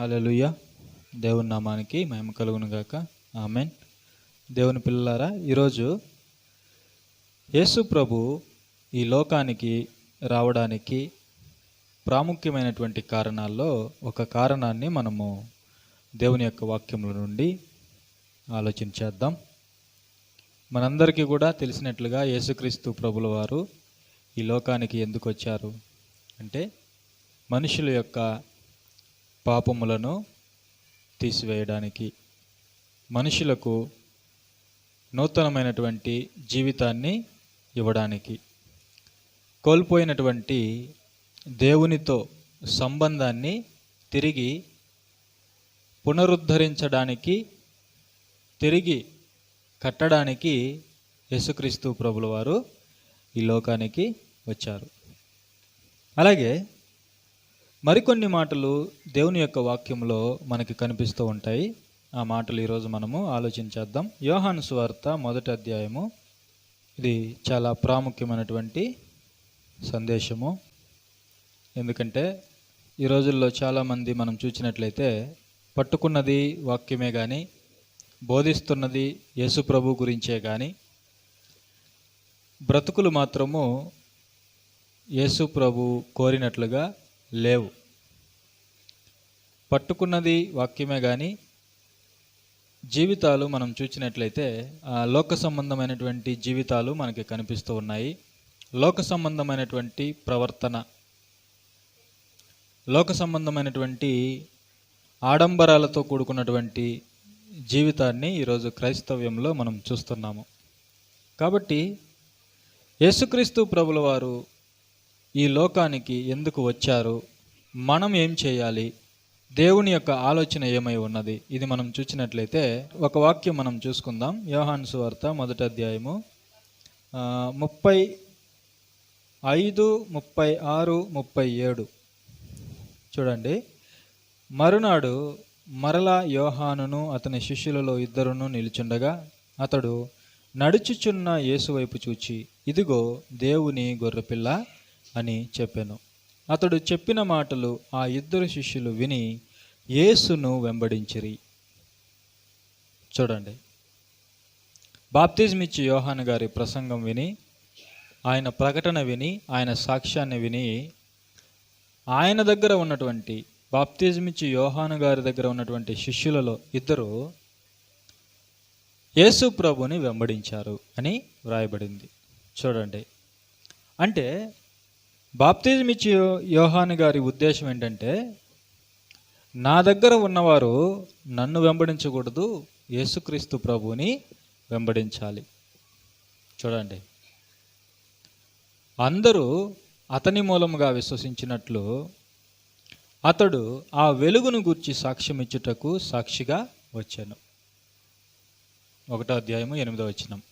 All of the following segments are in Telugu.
హల్లెలూయా. దేవుని నామానికి మహిమ కలుగును గాక ఆమెన్. దేవుని పిల్లలారా ఈరోజు యేసు ప్రభు ఈ లోకానికి రావడానికి ప్రాముఖ్యమైనటువంటి కారణాల్లో ఒక కారణాన్ని మనము దేవుని యొక్క వాక్యముల నుండి ఆలోచించేద్దాం మనందరికీ కూడా తెలిసినట్లుగా యేసుక్రీస్తు ప్రభుల వారు ఈ లోకానికి ఎందుకు వచ్చారు? అంటే మనుషుల యొక్క పాపములను తీసివేయడానికి మనుషులకు నూతనమైనటువంటి జీవితాన్ని ఇవ్వడానికి కోల్పోయినటువంటి దేవునితో సంబంధాన్ని తిరిగి పునరుద్ధరించడానికి తిరిగి కట్టడానికి యేసుక్రీస్తు ప్రభుల వారు ఈ లోకానికి వచ్చారు. అలాగే మరికొన్ని మాటలు దేవుని యొక్క వాక్యంలో మనకి కనిపిస్తూ ఉంటాయి. ఆ మాటలు ఈరోజు మనము ఆలోచించేద్దాం. యోహాను సువార్త మొదటి అధ్యాయము. ఇది చాలా ప్రాముఖ్యమైనటువంటి సందేశము. ఎందుకంటే ఈ రోజుల్లో చాలామంది మనం చూసినట్లయితే పట్టుకున్నది వాక్యమే కానీ బోధిస్తున్నది యేసు ప్రభు గురించే కానీ బ్రతుకులు మాత్రము యేసు ప్రభు కోరినట్లుగా లేవు. పట్టుకున్నది వాక్యమే కానీ జీవితాలు మనం చూసినట్లయితే ఆ లోక సంబంధమైనటువంటి జీవితాలు మనకి కనిపిస్తూ ఉన్నాయి. లోక సంబంధమైనటువంటి ప్రవర్తన లోక సంబంధమైనటువంటి ఆడంబరాలతో కూడుకున్నటువంటి జీవితాన్ని ఈరోజు క్రైస్తవ్యంలో మనం చూస్తున్నాము. కాబట్టి యేసుక్రీస్తు ప్రభుల వారు ఈ లోకానికి ఎందుకు వచ్చారు? మనం ఏం చేయాలి? దేవుని యొక్క ఆలోచన ఏమై ఉన్నది? ఇది మనం చూసినట్లయితే ఒక వాక్యం మనం చూసుకుందాం. యోహాన్ సువార్త మొదటి అధ్యాయము ముప్పై ఐదు ముప్పై ఆరు ముప్పై ఏడు. చూడండి. మరునాడు మరలా యోహానును అతని శిష్యులలో ఇద్దరును నిలుచుండగా అతడు నడుచుచున్న యేసు వైపు చూచి ఇదిగో దేవుని గొర్రెపిల్ల అని చెప్పాను. అతడు చెప్పిన మాటలు ఆ ఇద్దరు శిష్యులు విని యేసును వెంబడించిరి. చూడండి. బాప్తిజమిచ్చి యోహాను గారి ప్రసంగం విని ఆయన ప్రకటన విని ఆయన సాక్ష్యాన్ని విని ఆయన దగ్గర ఉన్నటువంటి బాప్తిజమిచ్చి యోహాను గారి దగ్గర ఉన్నటువంటి శిష్యులలో ఇద్దరు యేసు ప్రభుని వెంబడించారు అని వ్రాయబడింది. చూడండి. అంటే బాప్తిజం ఇచ్చి యోహాను గారి ఉద్దేశం ఏంటంటే నా దగ్గర ఉన్నవారు నన్ను వెంబడించకూడదు యేసుక్రీస్తు ప్రభుని వెంబడించాలి. చూడండి. అందరూ అతని మూలముగా విశ్వసించినట్లు అతడు ఆ వెలుగును గూర్చి సాక్ష్యం ఇచ్చుటకు సాక్షిగా వచ్చాను. ఒకటో అధ్యాయము ఎనిమిదో వచనం.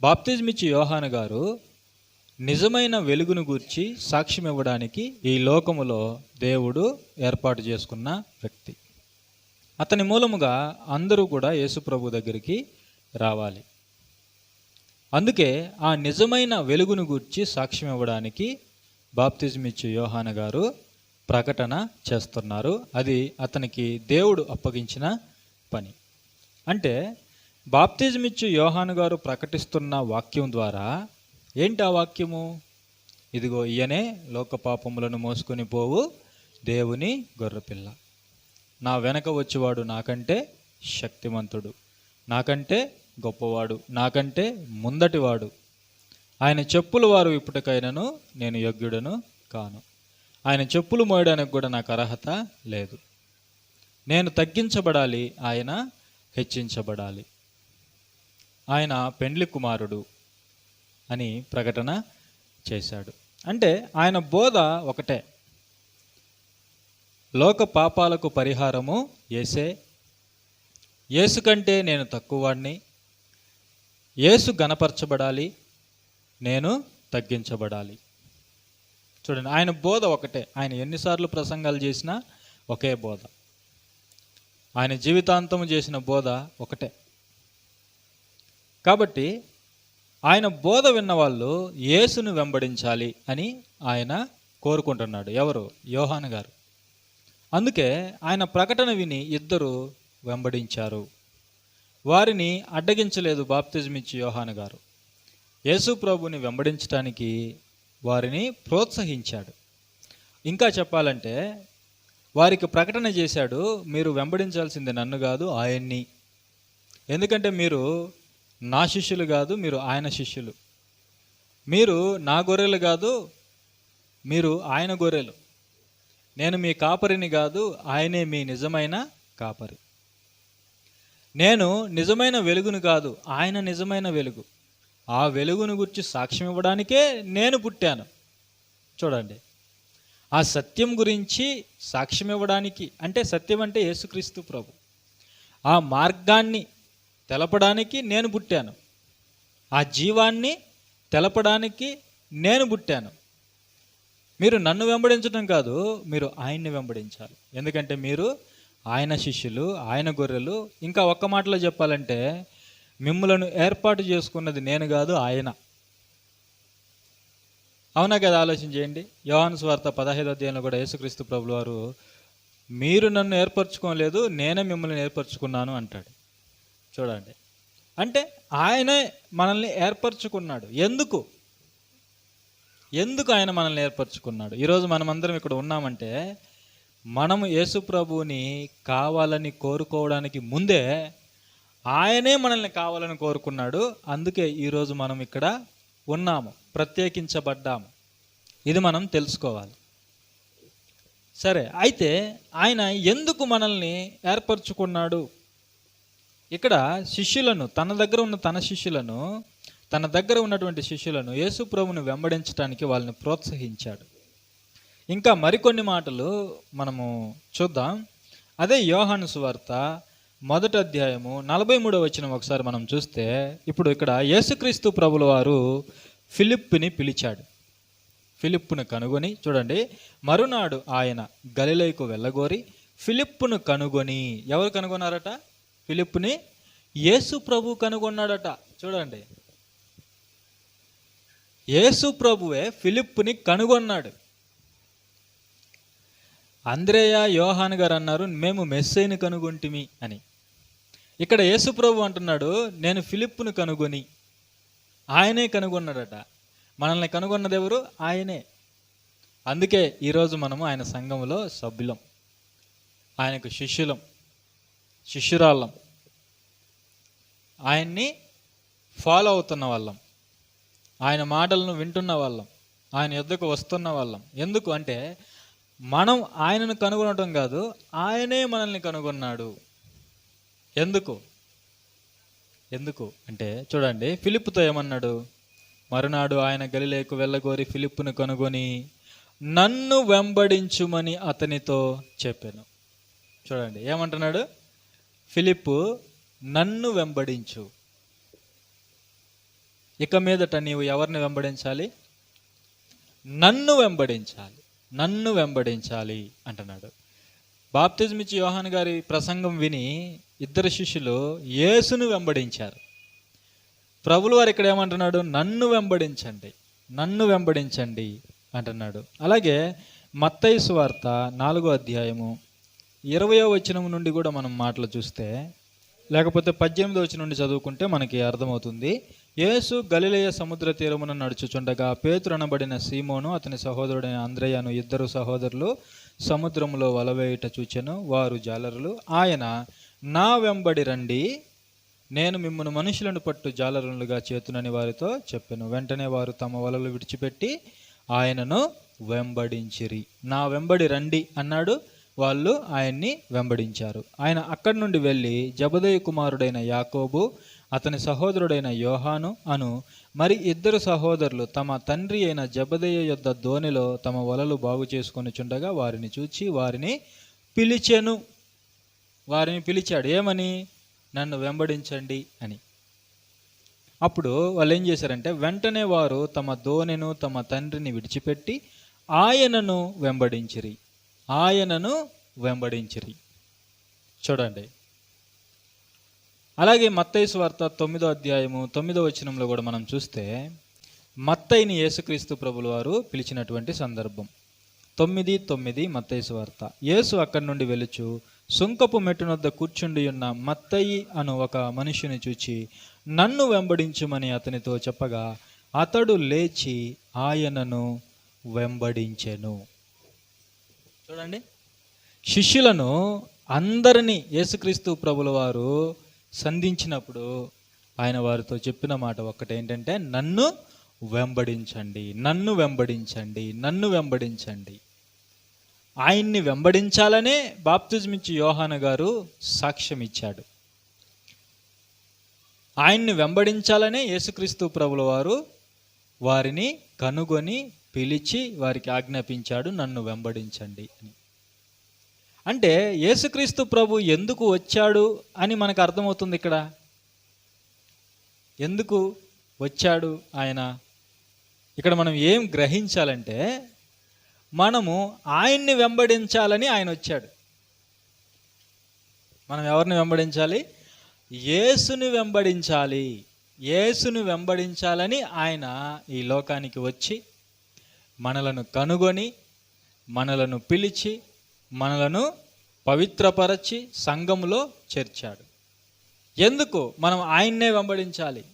బాప్తిజమిచ్చి యోహాను గారు నిజమైన వెలుగును గూర్చి సాక్ష్యం ఇవ్వడానికి ఈ లోకములో దేవుడు ఏర్పాటు చేసుకున్న వ్యక్తి. అతని మూలముగా అందరూ కూడా యేసుప్రభు దగ్గరికి రావాలి. అందుకే ఆ నిజమైన వెలుగును గూర్చి సాక్ష్యం ఇవ్వడానికి బాప్తిజం ఇచ్చే యోహాన గారు ప్రకటన చేస్తున్నారు. అది అతనికి దేవుడు అప్పగించిన పని. అంటే బాప్తిజం ఇచ్చి యోహాను గారు ప్రకటిస్తున్న వాక్యం ద్వారా ఏంటి ఆ వాక్యము? ఇదిగో ఈయనే లోక పాపములను మోసుకొని పోవు దేవుని గొర్రెపిల్ల. నా వెనక వచ్చేవాడు నాకంటే శక్తిమంతుడు నాకంటే గొప్పవాడు నాకంటే ముందటివాడు. ఆయన చెప్పులు వారు ఇప్పటికైనాను నేను యోగ్యుడను కాను. ఆయన చెప్పులు మోయడానికి కూడా నాకు అర్హత లేదు. నేను తగ్గించబడాలి ఆయన హెచ్చించబడాలి. ఆయన పెండ్లి కుమారుడు అని ప్రకటన చేశాడు. అంటే ఆయన బోధ ఒకటే. లోక పాపాలకు పరిహారము ఏసే యేసు కంటే నేను తక్కువవాడిని యేసు గణపరచబడాలి. నేను తగ్గించబడాలి. చూడండి ఆయన బోధ ఒకటే. ఆయన ఎన్నిసార్లు ప్రసంగాలు చేసినా ఒకే బోధ. ఆయన జీవితాంతము చేసిన బోధ ఒకటే. కాబట్టి ఆయన బోధ విన్నవాళ్ళు యేసును వెంబడించాలి అని ఆయన కోరుకుంటున్నాడు. ఎవరు? యోహాను గారు. అందుకే ఆయన ప్రకటన విని ఇద్దరు వెంబడించారు. వారిని అడ్డగించలేదు బాప్తిజమిచ్చి యోహాను గారు. యేసు ప్రభుని వెంబడించడానికి వారిని ప్రోత్సహించాడు. ఇంకా చెప్పాలంటే వారికి ప్రకటన చేశాడు మీరు వెంబడించాల్సింది నన్ను కాదు ఆయన్ని. ఎందుకంటే మీరు నా శిష్యులు కాదు మీరు ఆయన శిష్యులు. మీరు నా గొర్రెలు కాదు మీరు ఆయన గొర్రెలు. నేను మీ కాపరిని కాదు ఆయనే మీ నిజమైన కాపరి. నేను నిజమైన వెలుగును కాదు ఆయన నిజమైన వెలుగు. ఆ వెలుగును గురించి సాక్ష్యం ఇవ్వడానికే నేను పుట్టాను. చూడండి. ఆ సత్యం గురించి సాక్ష్యం ఇవ్వడానికి అంటే సత్యం అంటే యేసుక్రీస్తు ప్రభు. ఆ మార్గాన్ని తెలపడానికి నేను పుట్టాను. ఆ జీవాన్ని తెలపడానికి నేను పుట్టాను. మీరు నన్ను వెంబడించడం కాదు మీరు ఆయన్ని వెంబడించాలి. ఎందుకంటే మీరు ఆయన శిష్యులు ఆయన గొర్రెలు. ఇంకా ఒక్క మాటలో చెప్పాలంటే మిమ్మలను ఏర్పాటు చేసుకున్నది నేను కాదు ఆయన. అవునా కదా? ఆలోచన చేయండి. యోహాను స్వార్త పదహైదో అధ్యాయంలో కూడా యేసుక్రీస్తు ప్రభులు వారు మీరు నన్ను ఏర్పరచుకోలేదు నేనే మిమ్మల్ని ఏర్పరచుకున్నాను అంటాడు. చూడండి. అంటే ఆయనే మనల్ని ఏర్పరచుకున్నాడు. ఎందుకు? ఎందుకు ఆయన మనల్ని ఏర్పరచుకున్నాడు? ఈరోజు మనమందరం ఇక్కడ ఉన్నామంటే మనము యేసు ప్రభువుని కావాలని కోరుకోవడానికి ముందే ఆయనే మనల్ని కావాలని కోరుకున్నాడు. అందుకే ఈరోజు మనం ఇక్కడ ఉన్నాము ప్రత్యేకించబడ్డాము. ఇది మనం తెలుసుకోవాలి. సరే అయితే ఆయన ఎందుకు మనల్ని ఏర్పరచుకున్నాడు? ఇక్కడ శిష్యులను తన దగ్గర ఉన్న తన శిష్యులను తన దగ్గర ఉన్నటువంటి శిష్యులను యేసు ప్రభుని వెంబడించడానికి వాళ్ళని ప్రోత్సహించాడు. ఇంకా మరికొన్ని మాటలు మనము చూద్దాం. అదే యోహాను సువార్త మొదటి అధ్యాయము నలభై మూడో వచ్చిన ఒకసారి మనం చూస్తే ఇప్పుడు ఇక్కడ యేసుక్రీస్తు ప్రభుల వారు ఫిలిప్పుని పిలిచాడు. ఫిలిప్పును కనుగొని చూడండి మరునాడు ఆయన గలిలైకు వెళ్ళగోరి ఫిలిప్పును కనుగొని ఎవరు కనుగొన్నారట? ఫిలిప్ని యేసు ప్రభు కనుగొన్నాడట. చూడండి. యేసు ప్రభువే ఫిలిప్ని కనుగొన్నాడు. అంద్రేయ యోహాన్ గారు అన్నారు మేము మెస్సైని కనుగొంటిమి అని. ఇక్కడ యేసు ప్రభు అంటున్నాడు నేను ఫిలిప్ను కనుగొని ఆయనే కనుగొన్నాడట. మనల్ని కనుగొన్నది ఎవరు ఆయనే. అందుకే ఈరోజు మనము ఆయన సంఘంలో సభ్యులం. ఆయనకు శిష్యులం. శిష్యురాళ్ళం. ఆయన్ని ఫాలో అవుతున్న వాళ్ళం. ఆయన మాటలను వింటున్న వాళ్ళం. ఆయన యుద్ధకు వస్తున్న వాళ్ళం. ఎందుకు అంటే మనం ఆయనను కనుగొనటం కాదు ఆయనే మనల్ని కనుగొన్నాడు. ఎందుకు? ఎందుకు అంటే చూడండి ఫిలిప్పుతో ఏమన్నాడు? మరునాడు ఆయన గలిలేకు వెళ్ళగోరి ఫిలిప్పును కనుగొని నన్ను వెంబడించుమని అతనితో చెప్పాను. చూడండి ఏమంటున్నాడు? ఫిలిప్పు నన్ను వెంబడించు. ఇక మీదట నీవు ఎవరిని వెంబడించాలి? నన్ను వెంబడించాలి. నన్ను వెంబడించాలి. అంటున్నాడు. బాప్తిజం ఇచ్చి యోహాన్ గారి ప్రసంగం విని ఇద్దరు శిష్యులు యేసును వెంబడించారు. ప్రభులు వారు ఇక్కడ ఏమంటున్నాడు? నన్ను వెంబడించండి. నన్ను వెంబడించండి. అంటున్నాడు. అలాగే మత్తయి వార్త నాలుగో అధ్యాయము ఇరవయో వచనం నుండి కూడా మనం మాటలు చూస్తే లేకపోతే పద్దెనిమిదో వచ్చిన నుండి చదువుకుంటే మనకి అర్థమవుతుంది. యేసు గలిలయ సముద్ర తీరమున నడుచుచుండగా పేతురు అనబడిన సీమోను అతని సహోదరుడైన అంద్రయ్యను ఇద్దరు సహోదరులు సముద్రములో వలవేయుట చూచెను వారు జాలరులు. ఆయన నా వెంబడి రండి నేను మిమ్మల్ని మనుషులను పట్టు జాలరులుగా చేతునని వారితో చెప్పాను. వెంటనే వారు తమ వలలు విడిచిపెట్టి ఆయనను వెంబడించిరి. నా వెంబడి రండి అన్నాడు. వాళ్ళు ఆయన్ని వెంబడించారు. ఆయన అక్కడి నుండి వెళ్ళి జబదయ కుమారుడైన యాకోబు అతని సహోదరుడైన యోహాను అను మరి ఇద్దరు సహోదరులు తమ తండ్రి అయిన జబదయ్య యొద్ద ధోనిలో తమ వలలు బాగు చేసుకుని చుండగా వారిని చూచి వారిని పిలిచెను. వారిని పిలిచాడు ఏమని? నన్ను వెంబడించండి అని. అప్పుడు వాళ్ళు ఏం చేశారంటే వెంటనే వారు తమ ధోనిను తమ తండ్రిని విడిచిపెట్టి ఆయనను వెంబడించిరి. ఆయనను వెంబడించిరి. చూడండి. అలాగే మత్తైసు వార్త తొమ్మిదో అధ్యాయము తొమ్మిదో వచనంలో కూడా మనం చూస్తే మత్తైని యేసుక్రీస్తు ప్రభుల వారు పిలిచినటువంటి సందర్భం. తొమ్మిది తొమ్మిది మత్తైసు వార్త. యేసు అక్కడి నుండి వెలుచు సుంకపు మెట్టునొద్ద కూర్చుండి ఉన్న మత్తయి అను ఒక మనిషిని చూచి నన్ను వెంబడించుమని అతనితో చెప్పగా అతడు లేచి ఆయనను వెంబడించెను. చూడండి. శిష్యులను అందరినీ యేసుక్రీస్తు ప్రభుల వారు సంధించినప్పుడు ఆయన వారితో చెప్పిన మాట ఒక్కటేంటంటే నన్ను వెంబడించండి నన్ను వెంబడించండి నన్ను వెంబడించండి. ఆయన్ని వెంబడించాలనే బాప్తిజమిచ్చి యోహాన గారు సాక్ష్యం ఇచ్చాడు. ఆయన్ని వెంబడించాలనే యేసుక్రీస్తు ప్రభుల వారు వారిని కనుగొని పిలిచి వారికి ఆజ్ఞాపించాడు నన్ను వెంబడించండి అని. అంటే యేసుక్రీస్తు ప్రభు ఎందుకు వచ్చాడు అని మనకు అర్థమవుతుంది ఇక్కడ. ఎందుకు వచ్చాడు ఆయన? ఇక్కడ మనం ఏం గ్రహించాలంటే మనము ఆయన్ని వెంబడించాలని ఆయన వచ్చాడు. మనం ఎవరిని వెంబడించాలి? యేసుని వెంబడించాలి. యేసుని వెంబడించాలని ఆయన ఈ లోకానికి వచ్చి మనలను కనుగొని మనలను పిలిచి మనలను పవిత్రపరచి సంఘములో చేర్చాడు. ఎందుకు మనం ఆయన్నే వెంబడించాలి?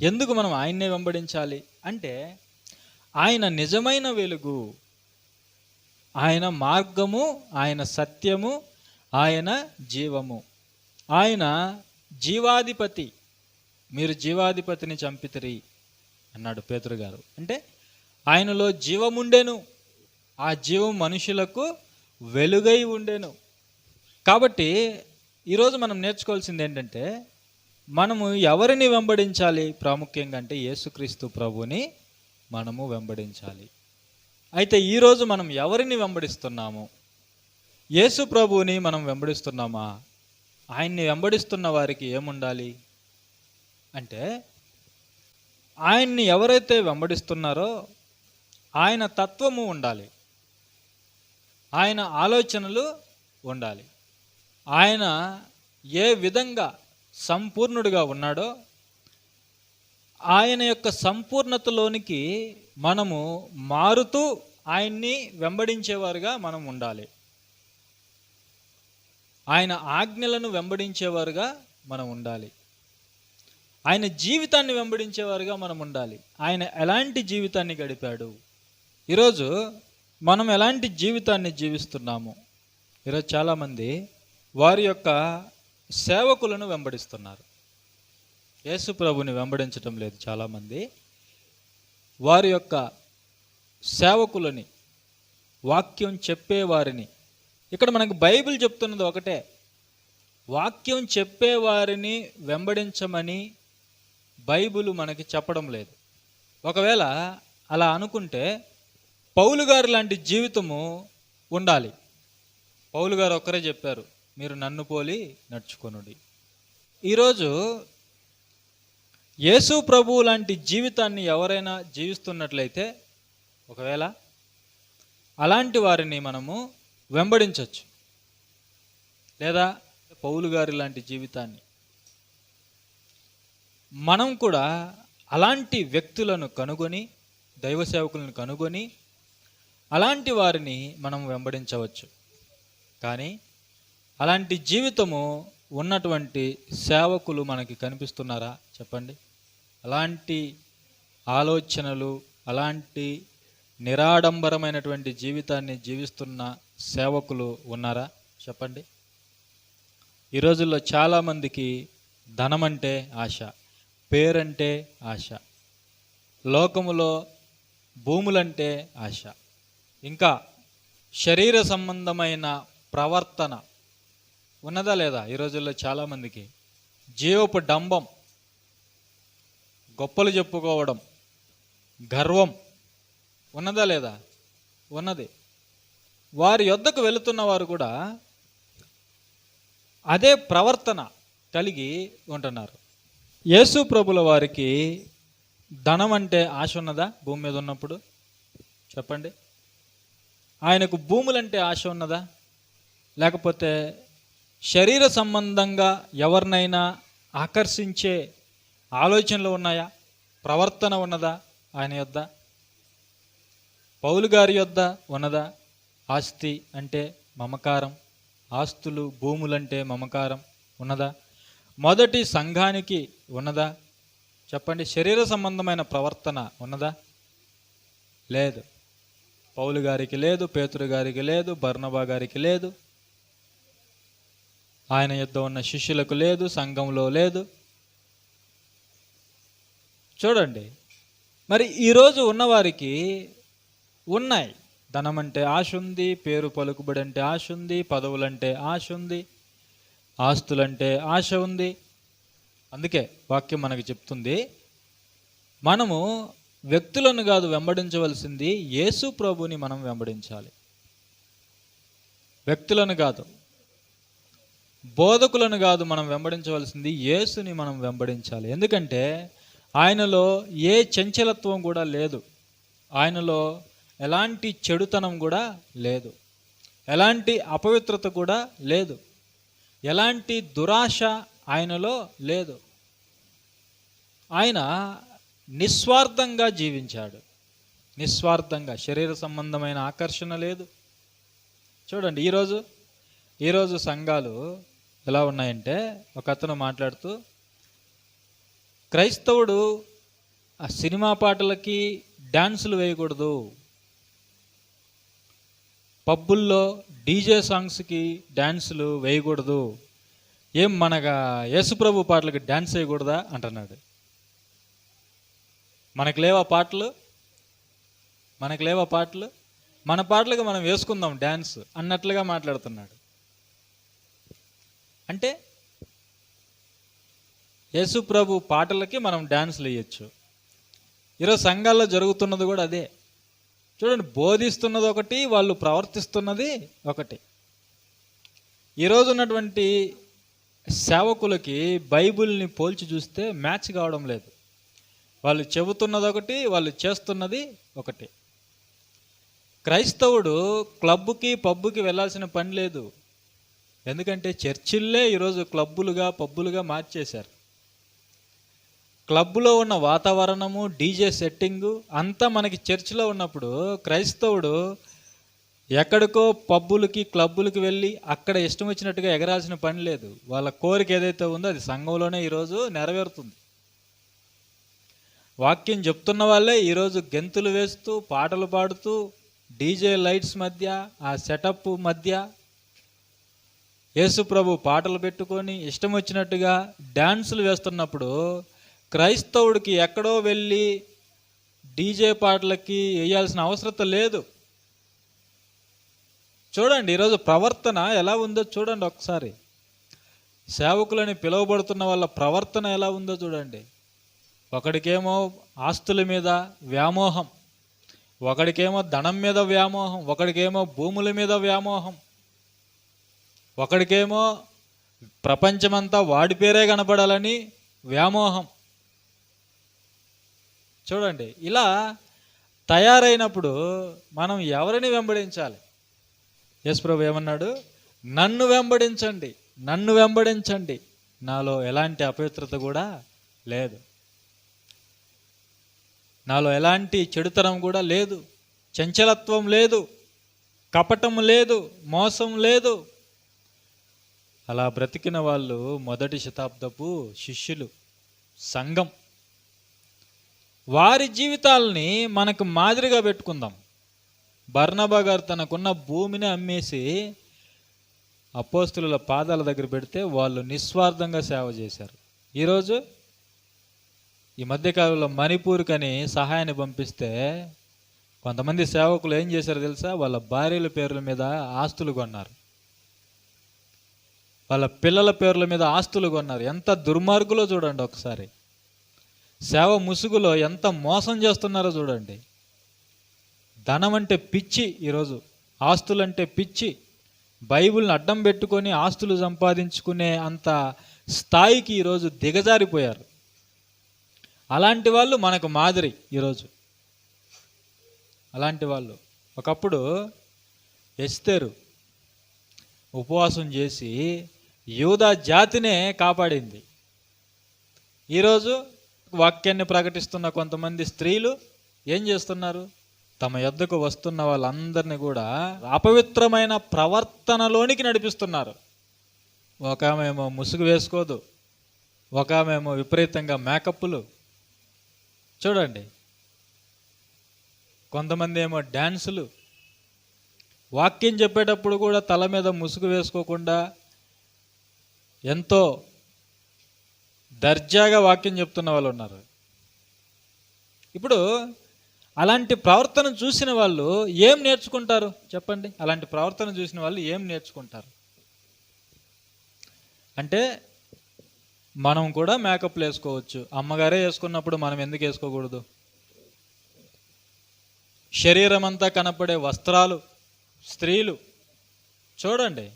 ఎందుకు మనం ఆయన్నే వెంబడించాలి? అంటే ఆయన నిజమైన వెలుగు ఆయన మార్గము ఆయన సత్యము ఆయన జీవము. ఆయన జీవాధిపతి. మీరు జీవాధిపతిని చంపితిరి అన్నాడు పేతురు గారు. అంటే ఆయనలో జీవముండెను. ఆ జీవం మనుషులకు వెలుగై ఉండెను. కాబట్టి ఈరోజు మనం నేర్చుకోవాల్సింది ఏంటంటే మనము ఎవరిని వెంబడించాలి? ప్రాముఖ్యంగా అంటే యేసుక్రీస్తు ప్రభుని మనము వెంబడించాలి. అయితే ఈరోజు మనం ఎవరిని వెంబడిస్తున్నాము? యేసు ప్రభువుని మనం వెంబడిస్తున్నామా? ఆయన్ని వెంబడిస్తున్న వారికి ఏముండాలి? అంటే ఆయన్ని ఎవరైతే వెంబడిస్తున్నారో ఆయన తత్వము ఉండాలి. ఆయన ఆలోచనలు ఉండాలి. ఆయన ఏ విధంగా సంపూర్ణుడిగా ఉన్నాడో ఆయన యొక్క సంపూర్ణతలోనికి మనము మారుతూ ఆయన్ని వెంబడించేవారుగా మనం ఉండాలి. ఆయన ఆజ్ఞలను వెంబడించేవారుగా మనం ఉండాలి. ఆయన జీవితాన్ని వెంబడించేవారుగా మనం ఉండాలి. ఆయన ఎలాంటి జీవితాన్ని గడిపాడు? ఈరోజు మనం ఎలాంటి జీవితాన్ని జీవిస్తున్నాము? ఈరోజు చాలామంది వారి యొక్క సేవకులను వెంబడిస్తున్నారు. యేసు ప్రభుని వెంబడించటం లేదు చాలామంది. వారి యొక్క సేవకులని వాక్యం చెప్పేవారిని ఇక్కడ మనకు బైబిల్ చెప్తున్నది ఒకటే. వాక్యం చెప్పేవారిని వెంబడించమని బైబిల్ మనకి చెప్పడం లేదు. ఒకవేళ అలా అనుకుంటే పౌలు గారు లాంటి జీవితము ఉండాలి. పౌలు గారు ఒక్కరే చెప్పారు మీరు నన్ను పోలి నడుచుకొనుడి. ఈరోజు యేసు ప్రభు లాంటి జీవితాన్ని ఎవరైనా జీవిస్తున్నట్లయితే ఒకవేళ అలాంటి వారిని మనము వెంబడించవచ్చు లేదా పౌలు గారి లాంటి జీవితాన్ని. మనం కూడా అలాంటి వ్యక్తులను కనుగొని దైవ సేవకులను కనుగొని అలాంటి వారిని మనం వెంబడించవచ్చు. కానీ అలాంటి జీవితము ఉన్నటువంటి సేవకులు మనకి కనిపిస్తున్నారా? చెప్పండి. అలాంటి ఆలోచనలు అలాంటి నిరాడంబరమైనటువంటి జీవితాన్ని జీవిస్తున్న సేవకులు ఉన్నారా? చెప్పండి. ఈ రోజుల్లో చాలామందికి ధనం అంటే ఆశ పేరంటే ఆశ లోకములో భూములంటే ఆశ ఇంకా శరీర సంబంధమైన ప్రవర్తన ఉన్నదా లేదా ఈ రోజుల్లో చాలామందికి? జీవపు డంబం గొప్పలు చెప్పుకోవడం గర్వం ఉన్నదా లేదా? ఉన్నది. వారి యొద్దకు వెళుతున్న వారు కూడా అదే ప్రవర్తన కలిగి ఉంటున్నారు. యేసు ప్రభుల వారికి ధనం అంటే ఆశ ఉన్నదా? భూమి మీద ఉన్నప్పుడు? చెప్పండి. ఆయనకు భూములంటే ఆశ ఉన్నదా? లేకపోతే శరీర సంబంధంగా ఎవరినైనా ఆకర్షించే ఆలోచనలు ఉన్నాయా? ప్రవర్తన ఉన్నదా ఆయన యొద్ద? పౌలు గారి యొద్ద ఉన్నదా? ఆస్తి అంటే మమకారం. ఆస్తులు భూములంటే మమకారం ఉన్నదా? మొదటి సంఘానికి ఉన్నదా? చెప్పండి శరీర సంబంధమైన ప్రవర్తన ఉన్నదా? లేదు. పౌలు గారికి లేదు పేతురు గారికి లేదు బర్ణబా గారికి లేదు. ఆయన యుద్ధ ఉన్న శిష్యులకు లేదు సంఘంలో లేదు. చూడండి. మరి ఈరోజు ఉన్నవారికి ఉన్నాయి. ధనం అంటే ఆశ ఉంది పేరు పలుకుబడి అంటే ఆశ ఉంది పదవులంటే ఆశ ఉంది ఆస్తులంటే ఆశ ఉంది. అందుకే వాక్యం మనకు చెప్తుంది మనము వ్యక్తులను కాదు వెంబడించవలసింది యేసు ప్రభుని మనం వెంబడించాలి. వ్యక్తులను కాదు బోధకులను కాదు మనం వెంబడించవలసింది యేసుని మనం వెంబడించాలి. ఎందుకంటే ఆయనలో ఏ చంచలత్వం కూడా లేదు. ఆయనలో ఎలాంటి చెడుతనం కూడా లేదు. ఎలాంటి అపవిత్రత కూడా లేదు. ఎలాంటి దురాశ ఆయనలో లేదు. ఆయన నిస్వార్థంగా జీవించాడు. నిస్వార్థంగా. శరీర సంబంధమైన ఆకర్షణ లేదు. చూడండి ఈరోజు ఈరోజు సంఘాలు ఎలా ఉన్నాయంటే ఒక అతను మాట్లాడుతూ క్రైస్తవుడు ఆ సినిమా పాటలకి డ్యాన్సులు వేయకూడదు. పబ్బుల్లో డీజే సాంగ్స్కి డ్యాన్సులు వేయకూడదు. ఏం మనగా యేసుప్రభు పాటలకి డ్యాన్స్ వేయకూడదా? అంటున్నాడు. మనకు లేవా పాటలు? మనకు లేవా పాటలు? మన పాటలకు మనం వేసుకుందాం డ్యాన్స్ అన్నట్లుగా మాట్లాడుతున్నాడు. అంటే యేసు ప్రభు పాటలకి మనం డ్యాన్స్లు వేయచ్చు ఈరోజు సంఘాల్లో జరుగుతున్నది కూడా అదే. చూడండి బోధిస్తున్నది ఒకటి వాళ్ళు ప్రవర్తిస్తున్నది ఒకటి. ఈరోజు ఉన్నటువంటి సేవకులకి బైబిల్ని పోల్చి చూస్తే మ్యాచ్ కావడం లేదు. వాళ్ళు చెబుతున్నది ఒకటి వాళ్ళు చేస్తున్నది ఒకటి. క్రైస్తవుడు క్లబ్కి పబ్బుకి వెళ్ళాల్సిన పని లేదు. ఎందుకంటే చర్చిల్లే ఈరోజు క్లబ్బులుగా పబ్బులుగా మార్చేశారు. క్లబ్లో ఉన్న వాతావరణము డీజే సెట్టింగు అంతా మనకి చర్చిలో ఉన్నప్పుడు క్రైస్తవుడు ఎక్కడికో పబ్బులకి క్లబ్బులకి వెళ్ళి అక్కడ ఇష్టం వచ్చినట్టుగా ఎగరాల్సిన పని లేదు. వాళ్ళ కోరిక ఏదైతే ఉందో అది సంఘంలోనే ఈరోజు నెరవేరుతుంది. వాక్యం చెప్తున్న వాళ్ళే ఈరోజు గెంతులు వేస్తూ పాటలు పాడుతూ డీజే లైట్స్ మధ్య ఆ సెటప్ మధ్య యేసుప్రభు పాటలు పెట్టుకొని ఇష్టం వచ్చినట్టుగా డ్యాన్సులు వేస్తున్నప్పుడు క్రైస్తవుడికి ఎక్కడో వెళ్ళి డీజే పాటలకి వేయాల్సిన అవసరత లేదు. చూడండి ఈరోజు ప్రవర్తన ఎలా ఉందో చూడండి ఒకసారి. సేవకులని పిలువబడుతున్న వాళ్ళ ప్రవర్తన ఎలా ఉందో చూడండి. ఒకడికేమో ఆస్తుల మీద వ్యామోహం ఒకడికేమో ధనం మీద వ్యామోహం ఒకడికేమో భూముల మీద వ్యామోహం ఒకడికేమో ప్రపంచమంతా వాడి పేరే కనపడాలని వ్యామోహం. చూడండి ఇలా తయారైనప్పుడు మనం ఎవరిని వెంబడించాలి? యశ్ప్రభు ఏమన్నాడు? నన్ను వెంబడించండి నన్ను వెంబడించండి. నాలో ఎలాంటి అపవిత్రత కూడా లేదు. నాలో ఎలాంటి చెడుతనం కూడా లేదు. చంచలత్వం లేదు. కపటం లేదు. మోసం లేదు. అలా బ్రతికిన వాళ్ళు మొదటి శతాబ్దపు శిష్యులు. సంఘం. వారి జీవితాలని మనకు మాదిరిగా పెట్టుకుందాం. బర్ణబా గారు తనకున్న భూమిని అమ్మేసి అపోస్తుల పాదాల దగ్గర పెడితే వాళ్ళు నిస్వార్థంగా సేవ చేశారు. ఈరోజు ఈ మధ్యకాలంలో మణిపూర్కని సహాయాన్ని పంపిస్తే కొంతమంది సేవకులు ఏం చేశారు తెలుసా? వాళ్ళ భార్యల పేర్ల మీద ఆస్తులు కొన్నారు. వాళ్ళ పిల్లల పేర్ల మీద ఆస్తులు కొన్నారు. ఎంత దుర్మార్గులో చూడండి ఒకసారి. సేవ ముసుగులో ఎంత మోసం చేస్తున్నారో చూడండి. ధనం అంటే పిచ్చి ఈరోజు. ఆస్తులంటే పిచ్చి. బైబిల్ని అడ్డం పెట్టుకొని ఆస్తులు సంపాదించుకునే అంత స్థాయికి ఈరోజు దిగజారిపోయారు. అలాంటి వాళ్ళు మనకు మాదిరి ఈరోజు. అలాంటి వాళ్ళు. ఒకప్పుడు ఎస్తేరు ఉపవాసం చేసి యూదా జాతినే కాపాడింది. ఈరోజు వాక్యాన్ని ప్రకటిస్తున్న కొంతమంది స్త్రీలు ఏం చేస్తున్నారు? తమ యొద్దకు వస్తున్న వాళ్ళందరినీ కూడా అపవిత్రమైన ప్రవర్తనలోనికి నడిపిస్తున్నారు. ఒక ఆమెమో ముసుగు వేసుకోదు. ఒక ఆమెమో విపరీతంగా మేకప్లు చూడండి. కొంతమంది ఏమో డ్యాన్సులు వాక్యం చెప్పేటప్పుడు కూడా తల మీద ముసుగు వేసుకోకుండా ఎంతో దర్జాగా వాక్యం చెప్తున్న వాళ్ళు ఉన్నారు. ఇప్పుడు అలాంటి ప్రవర్తన చూసిన వాళ్ళు ఏం నేర్చుకుంటారు? చెప్పండి. అలాంటి ప్రవర్తన చూసిన వాళ్ళు ఏం నేర్చుకుంటారు? అంటే మనం కూడా మేకప్లు వేసుకోవచ్చు. అమ్మగారే వేసుకున్నప్పుడు మనం ఎందుకు వేసుకోకూడదు? శరీరం అంతా కనపడే వస్త్రాలు స్త్రీలు చూడండి.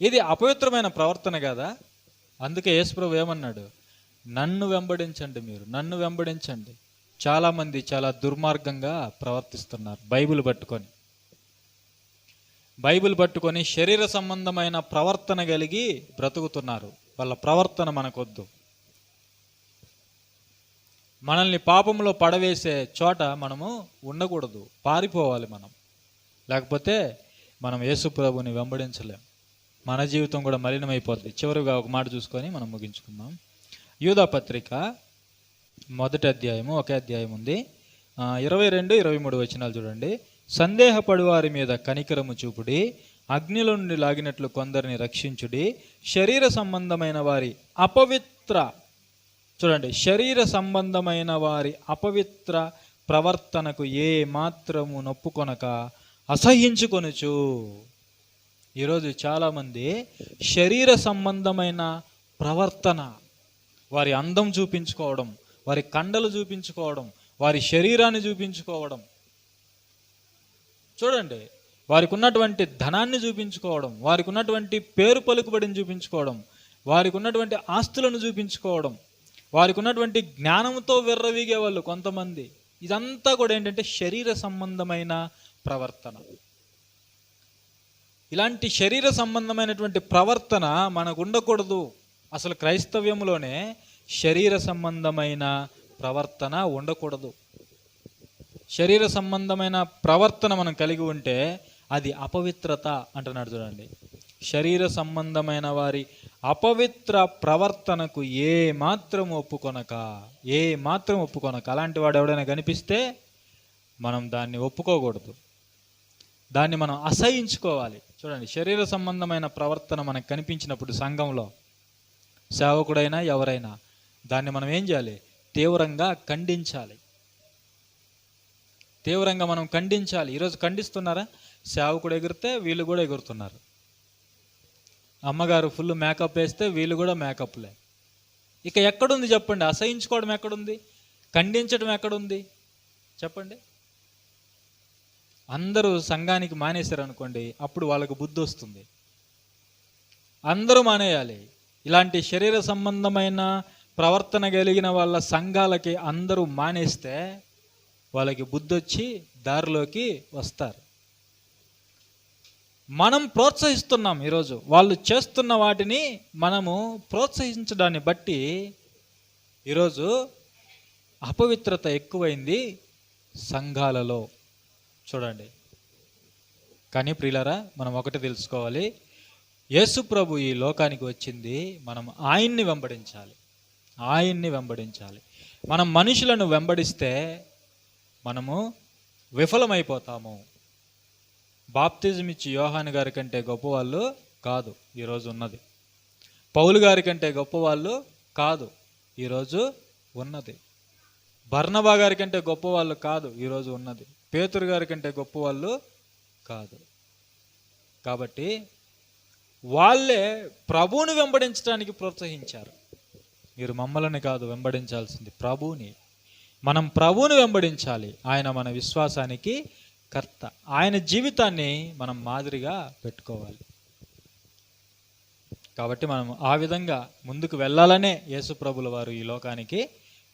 ఇది అపవిత్రమైన ప్రవర్తన కదా? అందుకే యేసుప్రభు ఏమన్నాడు? నన్ను వెంబడించండి మీరు నన్ను వెంబడించండి. చాలామంది చాలా దుర్మార్గంగా ప్రవర్తిస్తున్నారు బైబిల్ పట్టుకొని. బైబిల్ పట్టుకొని శరీర సంబంధమైన ప్రవర్తన కలిగి బ్రతుకుతున్నారు. వాళ్ళ ప్రవర్తన మనకొద్దు. మనల్ని పాపంలో పడవేసే చోట మనము ఉండకూడదు. పారిపోవాలి మనం. లేకపోతే మనం యేసు ప్రభుని వెంబడించలేం. మన జీవితం కూడా మలినమైపోతుంది చివరిగా ఒక మాట చూసుకొని మనం ముగించుకుందాం. యూదా పత్రిక మొదటి అధ్యాయము ఒకే అధ్యాయం ఉంది. ఇరవై రెండు ఇరవై మూడు వచనాలు చూడండి. సందేహపడు వారి మీద కనికరము చూపుడి అగ్నిలో నుండి లాగినట్లు కొందరిని రక్షించుడి. శరీర సంబంధమైన వారి అపవిత్ర చూడండి శరీర సంబంధమైన వారి అపవిత్ర ప్రవర్తనకు ఏ మాత్రము నొప్పుకొనక అసహించుకొనుచు ఈరోజు చాలామంది శరీర సంబంధమైన ప్రవర్తన వారి అందం చూపించుకోవడం వారి కండలు చూపించుకోవడం వారి శరీరాన్ని చూపించుకోవడం. చూడండి వారికి ఉన్నటువంటి ధనాన్ని చూపించుకోవడం వారికి ఉన్నటువంటి పేరు పలుకుబడిని చూపించుకోవడం వారికి ఉన్నటువంటి ఆస్తులను చూపించుకోవడం వారికి ఉన్నటువంటి జ్ఞానంతో విర్రవీగే వాళ్ళు కొంతమంది. ఇదంతా కూడా ఏంటంటే శరీర సంబంధమైన ప్రవర్తన. ఇలాంటి శరీర సంబంధమైనటువంటి ప్రవర్తన మనకు ఉండకూడదు అసలు క్రైస్తవ్యంలోనే శరీర సంబంధమైన ప్రవర్తన ఉండకూడదు. శరీర సంబంధమైన ప్రవర్తన మనం కలిగి ఉంటే అది అపవిత్రత అంటున్నాడు చూడండి. శరీర సంబంధమైన వారి అపవిత్ర ప్రవర్తనకు ఏ మాత్రం ఒప్పుకొనక ఏ మాత్రం ఒప్పుకొనక అలాంటి వాడు ఎవడైనా కనిపిస్తే మనం దాన్ని ఒప్పుకోకూడదు. దాన్ని మనం అసహించుకోవాలి. చూడండి శరీర సంబంధమైన ప్రవర్తన మనకు కనిపించినప్పుడు సంఘంలో సేవకుడైనా ఎవరైనా దాన్ని మనం ఏం చేయాలి? తీవ్రంగా ఖండించాలి. తీవ్రంగా మనం ఖండించాలి. ఈరోజు ఖండిస్తున్నారా? సేవకుడు ఎగిరితే వీళ్ళు కూడా ఎగురుతున్నారు. అమ్మగారు ఫుల్ మేకప్ వేస్తే వీళ్ళు కూడా మేకప్లే. ఇక ఎక్కడుంది చెప్పండి? అసహించుకోవడం ఎక్కడుంది? ఖండించడం ఎక్కడుంది? చెప్పండి. అందరూ సంఘానికి మానేశారు అనుకోండి అప్పుడు వాళ్ళకు బుద్ధి వస్తుంది. అందరూ మానేయాలి. ఇలాంటి శరీర సంబంధమైన ప్రవర్తన కలిగిన వాళ్ళ సంఘాలకి అందరూ మానేస్తే వాళ్ళకి బుద్ధి వచ్చి దారిలోకి వస్తారు. మనం ప్రోత్సహిస్తున్నాం ఈరోజు. వాళ్ళు చేస్తున్న వాటిని మనము ప్రోత్సహించడాన్ని బట్టి ఈరోజు అపవిత్రత ఎక్కువైంది సంఘాలలో. చూడండి. కానీ ప్రియులరా మనం ఒకటి తెలుసుకోవాలి. యేసు ప్రభు ఈ లోకానికి వచ్చింది. మనం ఆయన్ని వెంబడించాలి. ఆయన్ని వెంబడించాలి. మనం మనుషులను వెంబడిస్తే మనము విఫలమైపోతాము. బాప్తిజం ఇచ్చి యోహాన్ గారి కంటే గొప్పవాళ్ళు కాదు ఈరోజు ఉన్నది. పౌలు గారి కంటే గొప్పవాళ్ళు కాదు ఈరోజు ఉన్నది. బర్నబా గారి కంటే గొప్పవాళ్ళు కాదు ఈరోజు ఉన్నది. పేతురు గారి కంటే గొప్పవాళ్ళు కాదు. కాబట్టి వాళ్ళే ప్రభువుని వెంబడించడానికి ప్రోత్సహించారు. మీరు మమ్మల్ని కాదు వెంబడించాల్సింది ప్రభువుని. మనం ప్రభువుని వెంబడించాలి. ఆయన మన విశ్వాసానికి కర్త. ఆయన జీవితాన్ని మనం మాదిరిగా పెట్టుకోవాలి. కాబట్టి మనం ఆ విధంగా ముందుకు వెళ్ళాలనే యేసుప్రభుల వారు ఈ లోకానికి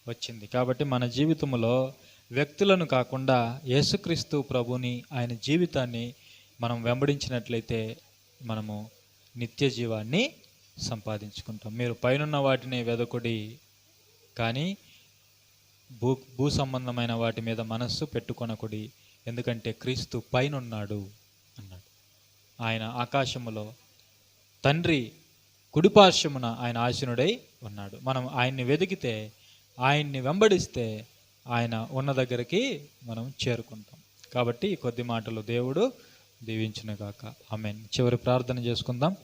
వచ్చింది. కాబట్టి మన జీవితంలో వ్యక్తులను కాకుండా యేసుక్రీస్తు ప్రభుని ఆయన జీవితాన్ని మనం వెంబడించినట్లయితే మనము నిత్య జీవాన్ని సంపాదించుకుంటాం. మీరు పైనున్న వాటిని వెదకుడి కానీ భూ భూ సంబంధమైన వాటి మీద మనస్సు పెట్టుకొనకుడి ఎందుకంటే క్రీస్తు పైనున్నాడు అన్నాడు. ఆయన ఆకాశములో తండ్రి కుడిపార్శ్వమున ఆయన ఆశీనుడై ఉన్నాడు. మనం ఆయన్ని వెతికితే ఆయన్ని వెంబడిస్తే ఆయన ఉన్న దగ్గరికి మనం చేరుకుంటాం. కాబట్టి కొద్ది మాటలు దేవుడు దీవించునుగాక. ఆమె చివరి ప్రార్థన చేసుకుందాం.